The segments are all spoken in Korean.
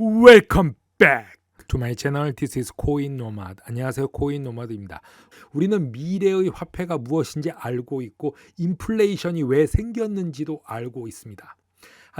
Welcome back to my. 안녕하세요. 코인 노마드입니다. 우리는 미래의 화폐가 무엇인지 알고 있고 인플레이션이 왜 생겼는지도 알고 있습니다.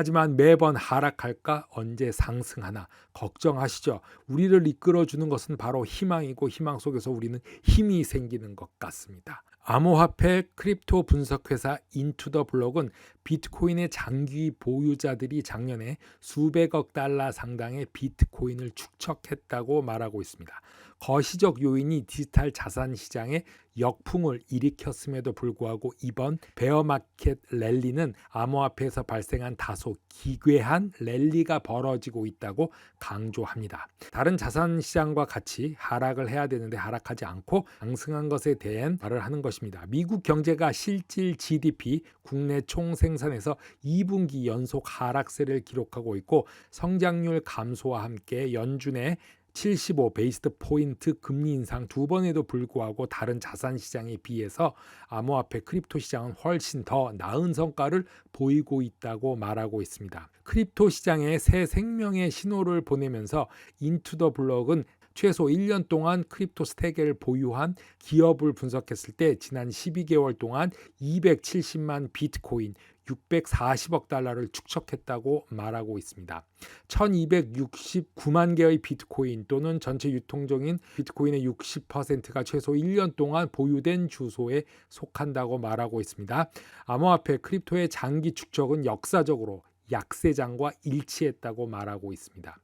하지만 매번 하락할까 언제 상승하나 걱정하시죠. 우리를 이끌어 주는 것은 바로 희망이고 희망 속에서 우리는 힘이 생기는 것 같습니다. 암호화폐 크립토 분석회사 인투더블록은 비트코인의 장기 보유자들이 작년에 수백억 달러 상당의 비트코인을 축적했다고 말하고 있습니다. 거시적 요인이 디지털 자산 시장에 역풍을 일으켰음에도 불구하고 이번 베어마켓 랠리는 암호화폐에서 발생한 다소 기괴한 랠리가 벌어지고 있다고 강조합니다. 다른 자산 시장과 같이 하락을 해야 되는데 하락하지 않고 상승한 것에 대한 말을 하는 것입니다. 미국 경제가 실질 GDP 국내 총 생산에서 2분기 연속 하락세를 기록하고 있고 성장률 감소와 함께 연준의 75 베이스드 포인트 금리 인상 두 번에도 불구하고 다른 자산 시장에 비해서 암호화폐 크립토 시장은 훨씬 더 나은 성과를 보이고 있다고 말하고 있습니다. 크립토 시장에 새 생명의 신호를 보내면서 인투 더 블럭은 최소 1년 동안 크립토 스테이크를 보유한 기업을 분석했을 때 지난 12개월 동안 270만 비트코인 640억 달러를 축적했다고 말하고 있습니다. 1269만 개의 비트코인 또는 전체 유통적인 비트코인의 60%가 최소 1년 동안 보유된 주소에 속한다고 말하고 있습니다. 암호화폐 크립토의 장기 축적은 역사적으로 약세장과 일치했다고 말하고 있습니다.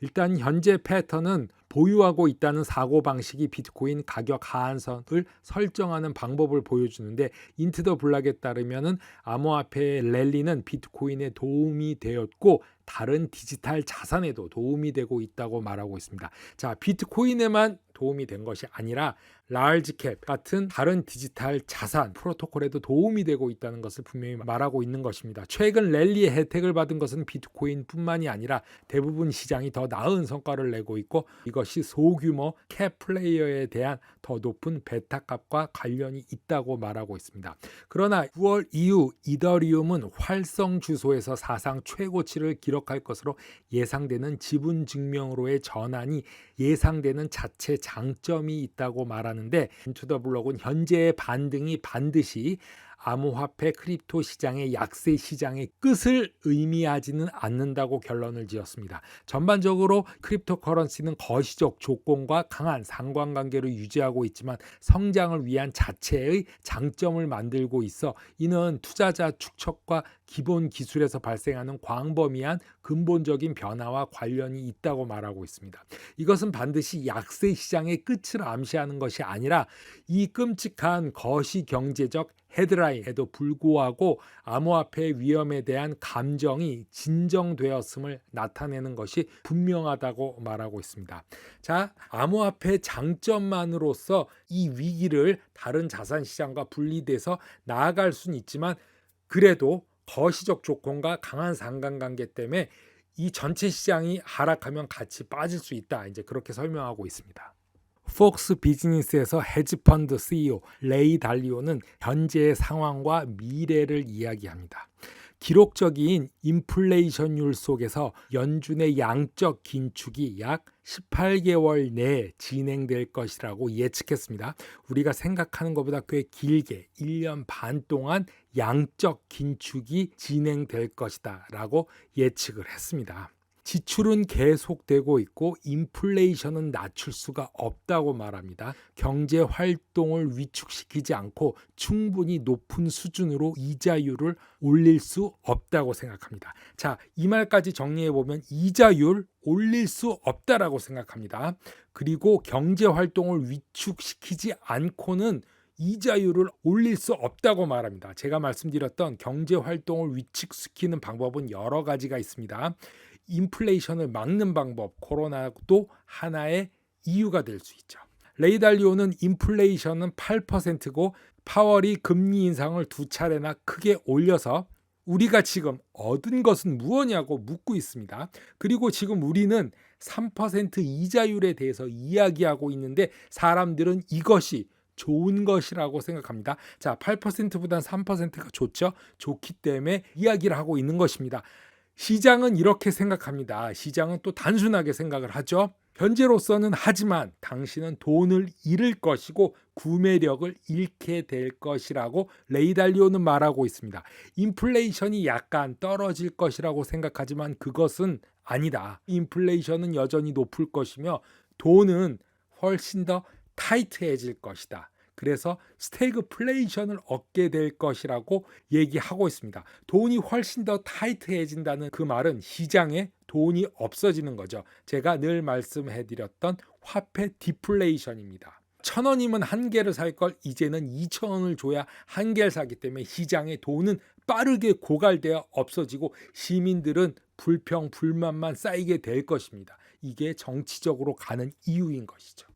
일단 현재 패턴은 보유하고 있다는 사고 방식이 비트코인 가격 하한선을 설정하는 방법을 보여주는데 인트 더 블락에 따르면은 암호화폐의 랠리는 비트코인에 도움이 되었고 다른 디지털 자산에도 도움이 되고 있다고 말하고 있습니다. 자, 비트코인에만 도움이 된 것이 아니라 라지캡 같은 다른 디지털 자산 프로토콜에도 도움이 되고 있다는 것을 분명히 말하고 있는 것입니다. 최근 랠리의 혜택을 받은 것은 비트코인뿐만이 아니라 대부분 시장이 더 나은 성과를 내고 있고 이것이 소규모 캡 플레이어에 대한 더 높은 베타 값과 관련이 있다고 말하고 있습니다. 그러나 9월 이후 이더리움은 활성 주소에서 사상 최고치를 기록할 것으로 예상되는 지분 증명으로의 전환이 예상되는 자체 장점이 있다고 말하는데 인투더 블록은 현재의 반등이 반드시 암호화폐 크립토 시장의 약세 시장의 끝을 의미하지는 않는다고 결론을 지었습니다. 전반적으로 크립토 커런시는 거시적 조건과 강한 상관관계를 유지하고 있지만 성장을 위한 자체의 장점을 만들고 있어 이는 투자자 축척과 기본 기술에서 발생하는 광범위한 근본적인 변화와 관련이 있다고 말하고 있습니다. 이것은 반드시 약세 시장의 끝을 암시하는 것이 아니라 이 끔찍한 거시 경제적 헤드라인에도 불구하고 암호화폐 위험에 대한 감정이 진정되었음을 나타내는 것이 분명하다고 말하고 있습니다. 자, 암호화폐 장점만으로서 이 위기를 다른 자산 시장과 분리돼서 나아갈 수는 있지만 그래도 거시적 조건과 강한 상관관계 때문에 이 전체 시장이 하락하면 같이 빠질 수 있다. 이제 그렇게 설명하고 있습니다. 폭스 비즈니스에서 헤지펀드 CEO 레이 달리오는 현재의 상황과 미래를 이야기합니다. 기록적인 인플레이션율 속에서 연준의 양적 긴축이 약 18개월 내에 진행될 것이라고 예측했습니다. 우리가 생각하는 것보다 꽤 길게 1년 반 동안 양적 긴축이 진행될 것이다라고 예측을 했습니다. 지출은 계속되고 있고 인플레이션은 낮출 수가 없다고 말합니다. 경제 활동을 위축시키지 않고 충분히 높은 수준으로 이자율을 올릴 수 없다고 생각합니다. 자, 이 말까지 정리해 보면 이자율 올릴 수 없다라고 생각합니다. 그리고 경제 활동을 위축시키지 않고는 이자율을 올릴 수 없다고 말합니다. 제가 말씀드렸던 경제 활동을 위축시키는 방법은 여러 가지가 있습니다. 인플레이션을 막는 방법, 코로나도 하나의 이유가 될 수 있죠. 레이달리오는 인플레이션은 8%고 파월이 금리 인상을 두 차례나 크게 올려서 우리가 지금 얻은 것은 무엇냐고 묻고 있습니다. 그리고 지금 우리는 3% 이자율에 대해서 이야기하고 있는데 사람들은 이것이 좋은 것이라고 생각합니다. 자, 8%보단 3%가 좋죠. 좋기 때문에 이야기를 하고 있는 것입니다. 시장은 이렇게 생각합니다. 시장은 또 단순하게 생각을 하죠. 현재로서는 하지만 당신은 돈을 잃을 것이고 구매력을 잃게 될 것이라고 레이달리오는 말하고 있습니다. 인플레이션이 약간 떨어질 것이라고 생각하지만 그것은 아니다. 인플레이션은 여전히 높을 것이며 돈은 훨씬 더 타이트해질 것이다. 그래서 스태그플레이션을 얻게 될 것이라고 얘기하고 있습니다. 돈이 훨씬 더 타이트해진다는 그 말은 시장에 돈이 없어지는 거죠. 제가 늘 말씀해 드렸던 화폐 디플레이션입니다. 천 원이면 한 개를 살 걸 이제는 이천 원을 줘야 한 개를 사기 때문에 시장에 돈은 빠르게 고갈되어 없어지고 시민들은 불평 불만만 쌓이게 될 것입니다. 이게 정치적으로 가는 이유인 것이죠.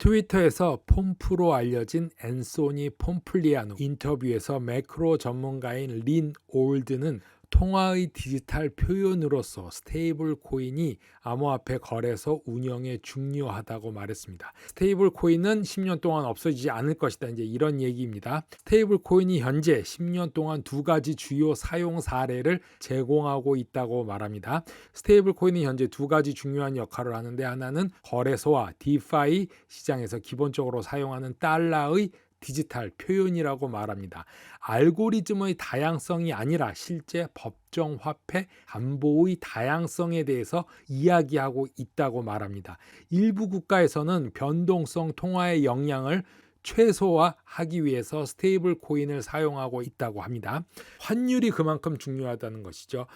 트위터에서 폼프로 알려진 앤소니 폼플리아노 인터뷰에서 매크로 전문가인 린 올드는 통화의 디지털 표현으로서 스테이블 코인이 암호화폐 거래소 운영에 중요하다고 말했습니다. 스테이블 코인은 10년 동안 없어지지 않을 것이다. 이제 이런 얘기입니다. 스테이블 코인이 현재 10년 동안 두 가지 주요 사용 사례를 제공하고 있다고 말합니다. 스테이블 코인이 현재 두 가지 중요한 역할을 하는데 하나는 거래소와 디파이 시장에서 기본적으로 사용하는 달러의 디지털 표현이라고 말합니다. 알고리즘의 다양성이 아니라 실제 법정 화폐 안보의 다양성에 대해서 이야기하고 있다고 말합니다. 일부 국가에서는 변동성 통화의 영향을 최소화하기 위해서 스테이블 코인을 사용하고 있다고 합니다. 환율이 그만큼 중요하다는 것이죠.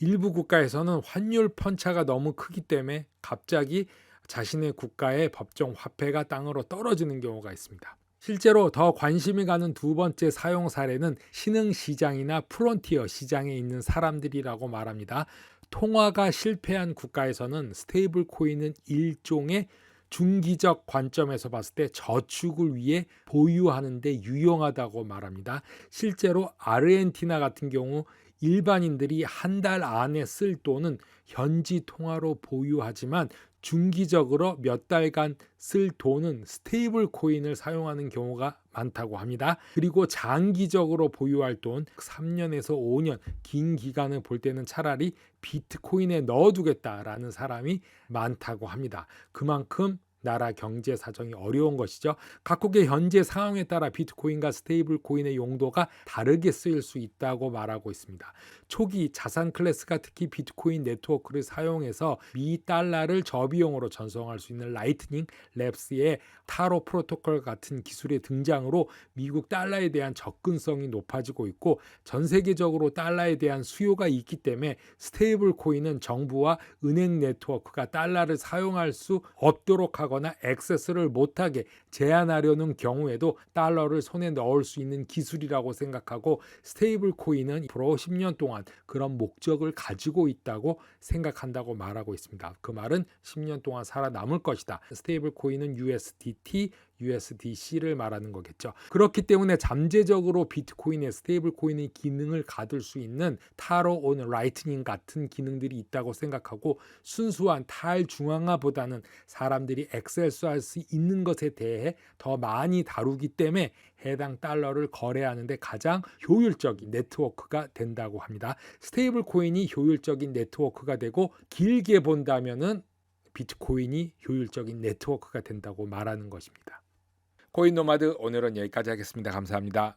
일부 국가에서는 환율 편차가 너무 크기 때문에 갑자기 자신의 국가의 법정 화폐가 땅으로 떨어지는 경우가 있습니다. 실제로 더 관심이 가는 두 번째 사용 사례는 신흥 시장이나 프론티어 시장에 있는 사람들이라고 말합니다. 통화가 실패한 국가에서는 스테이블 코인은 일종의 중기적 관점에서 봤을 때 저축을 위해 보유하는데 유용하다고 말합니다. 실제로 아르헨티나 같은 경우 일반인들이 한 달 안에 쓸 돈은 현지 통화로 보유하지만 중기적으로 몇 달간 쓸 돈은 스테이블 코인을 사용하는 경우가 많다고 합니다. 그리고 장기적으로 보유할 돈 3년에서 5년 긴 기간을 볼 때는 차라리 비트코인에 넣어두겠다라는 사람이 많다고 합니다. 그만큼 나라 경제 사정이 어려운 것이죠. 각국의 현재 상황에 따라 비트코인과 스테이블 코인의 용도가 다르게 쓰일 수 있다고 말하고 있습니다. 초기 자산 클래스가 특히 비트코인 네트워크를 사용해서 미 달러를 저비용으로 전송할 수 있는 라이트닝 랩스의 타로 프로토콜 같은 기술의 등장으로 미국 달러에 대한 접근성이 높아지고 있고 전 세계적으로 달러에 대한 수요가 있기 때문에 스테이블 코인은 정부와 은행 네트워크가 달러를 사용할 수 없도록 하 거나 액세스를 못하게 제한하려는 경우에도 달러를 손에 넣을 수 있는 기술이라고 생각하고 스테이블 코인은 앞으로 10년 동안 그런 목적을 가지고 있다고 생각한다고 말하고 있습니다. 그 말은 10년 동안 살아남을 것이다. 스테이블 코인은 USDT, USDC를 말하는 거겠죠. 그렇기 때문에 잠재적으로 비트코인의 스테이블 코인의 기능을 가질 수 있는 타로 온 라이트닝 같은 기능들이 있다고 생각하고 순수한 탈중앙화보다는 사람들이 액세스할 수 있는 것에 대해 더 많이 다루기 때문에 해당 달러를 거래하는데 가장 효율적인 네트워크가 된다고 합니다. 스테이블 코인이 효율적인 네트워크가 되고 길게 본다면은 비트코인이 효율적인 네트워크가 된다고 말하는 것입니다. 코인 노마드 오늘은 여기까지 하겠습니다. 감사합니다.